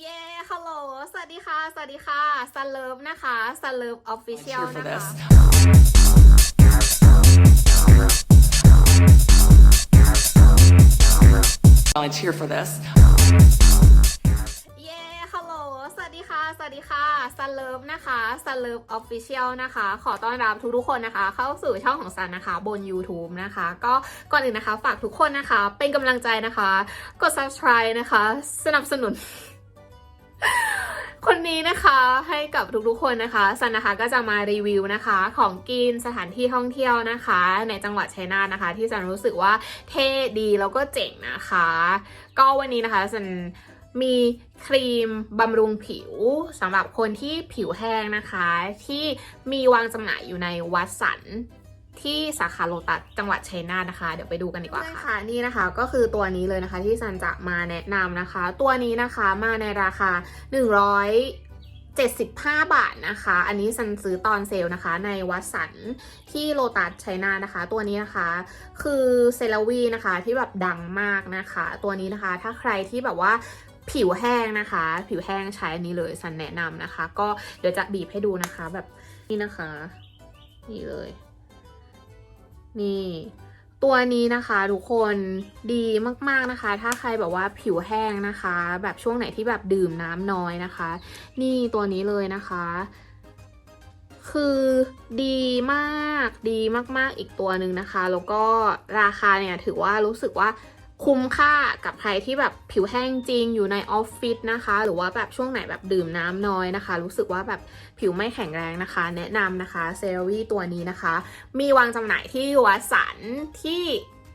เย้ ฮัลโหล สวัสดีค่ะ สวัสดีค่ะซันเลิฟนะคะซันเลิฟออฟฟิเชียล Cheer for นะคะ this. Volunteer for this. เย้ ฮัลโหล สวัสดีค่ะ สวัสดีค่ะซันเลิฟนะคะซันเลิฟออฟฟิเชียลนะคะ ขอต้อนรับทุกๆคนนะคะ เข้าสู่ช่องของซันนะคะ บน YouTube นะคะ ก็ก่อนอื่นนะคะ ฝากทุกคนนะคะ เป็นกำลังใจนะคะ กด subscribe นะคะ สนับสนุน คนนี้นะคะให้กับทุกๆคนนะคะซันนะคะก็จะมารีวิวนะคะ ของกินสถานที่ท่องเที่ยวนะคะ ในจังหวัดชัยนาทนะคะ ที่ซันรู้สึกว่าเท่ดีแล้วก็เจ๋งนะคะ ก็วันนี้นะคะซันมีครีมบำรุงผิวสำหรับคนที่ผิวแห้งนะคะ ที่มีวางจำหน่ายอยู่ในวัดสัน ที่สาขาโลตัสจังหวัดชัยนาทนะคะ เดี๋ยวไปดูกันดีกว่าค่ะ นี่นะคะก็คือตัวนี้เลยนะคะที่ซันจะมาแนะนำนะคะ ตัวนี้นะคะมาในราคา175 บาทนะคะ อันนี้ซันซื้อตอนเซลล์นะคะ ในวัดสันที่โลตัสชัยนาทนะคะ ตัวนี้นะคะ คือเซราวีนะคะที่แบบดังมากนะคะ ตัวนี้นะคะ ถ้าใครที่แบบว่าผิวแห้งนะคะ ผิวแห้งใช้อันนี้เลยซันแนะนำนะคะ ก็เดี๋ยวจะบีบให้ดูนะคะ แบบนี้นะคะ นี่เลย นี่ ตัวนี้นะคะทุกคนดีมากๆนะคะ ถ้าใครแบบว่าผิวแห้งนะคะ แบบช่วงไหนที่แบบดื่มน้ำน้อยนะคะ นี่ตัวนี้เลยนะคะ คือดีมากดีมากๆอีกตัวหนึ่งนะคะ แล้วก็ราคาเนี่ยถือว่ารู้สึกว่า คุ้มค่ากับใครที่แบบผิวแห้งจริงอยู่ในออฟฟิศนะคะ หรือว่าแบบช่วงไหนแบบดื่มน้ำน้อยนะคะ รู้สึกว่าแบบผิวไม่แข็งแรงนะคะ แนะนำนะคะเซรวีตัวนี้นะคะ มีวางจำหน่ายที่วัดสันที่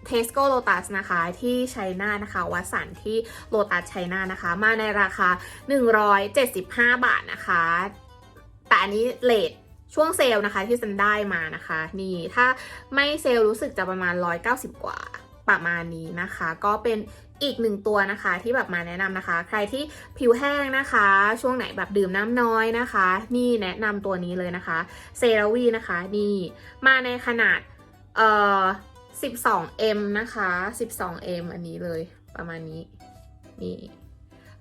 Tesco Lotus นะคะที่ชัยนานะคะวัดสันที่โลตัสชัยนานะคะ มาในราคา 175 บาทนะคะ แต่อันนี้เลทช่วงเซลนะคะที่ซันได้มานะคะ นี่ถ้าไม่เซลรู้สึกจะประมาณ 190 กว่า ประมาณนี้นะคะ ก็เป็นอีกหนึ่งตัวนะคะที่แบบมาแนะนำนะคะ ใครที่ผิวแห้งนะคะ ช่วงไหนแบบดื่มน้ำน้อยนะคะ นี่แนะนำตัวนี้เลยนะคะเซราวีนะคะนี่มาในขนาดเอ่อ 12m นะคะ 12m อันนี้เลยประมาณนี้นี่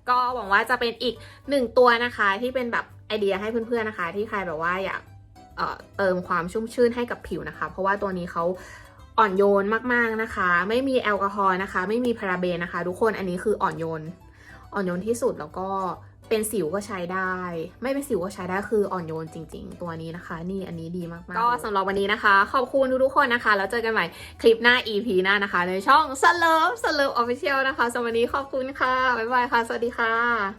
ก็หวังว่าจะเป็นอีกหนึ่งตัวนะคะที่เป็นแบบไอเดียให้เพื่อนๆนะคะ ที่ใครแบบว่าอยากเอ่อเติมความชุ่มชื่นให้กับผิวนะคะ เพราะว่าตัวนี้เขา อ่อนโยนมากๆนะคะ ไม่มีแอลกอฮอล์นะคะ ไม่มีพาราเบนนะคะ ทุกคนอันนี้คืออ่อนโยน อ่อนโยนที่สุดแล้วก็เป็นสิวก็ใช้ได้ ไม่เป็นสิวก็ใช้ได้คืออ่อนโยนจริง ๆ ตัวนี้นะคะ นี่อันนี้ดีมากๆก็สำหรับวันนี้นะคะ ขอบคุณทุกๆคนนะคะ แล้วเจอกันใหม่คลิปหน้า EP หน้านะคะ ในช่อง s l o v e s l o v e Official นะคะสำหรับวันนี้ขอบคุณค่ะบ๊ายบายค่ะ สวัสดีค่ะ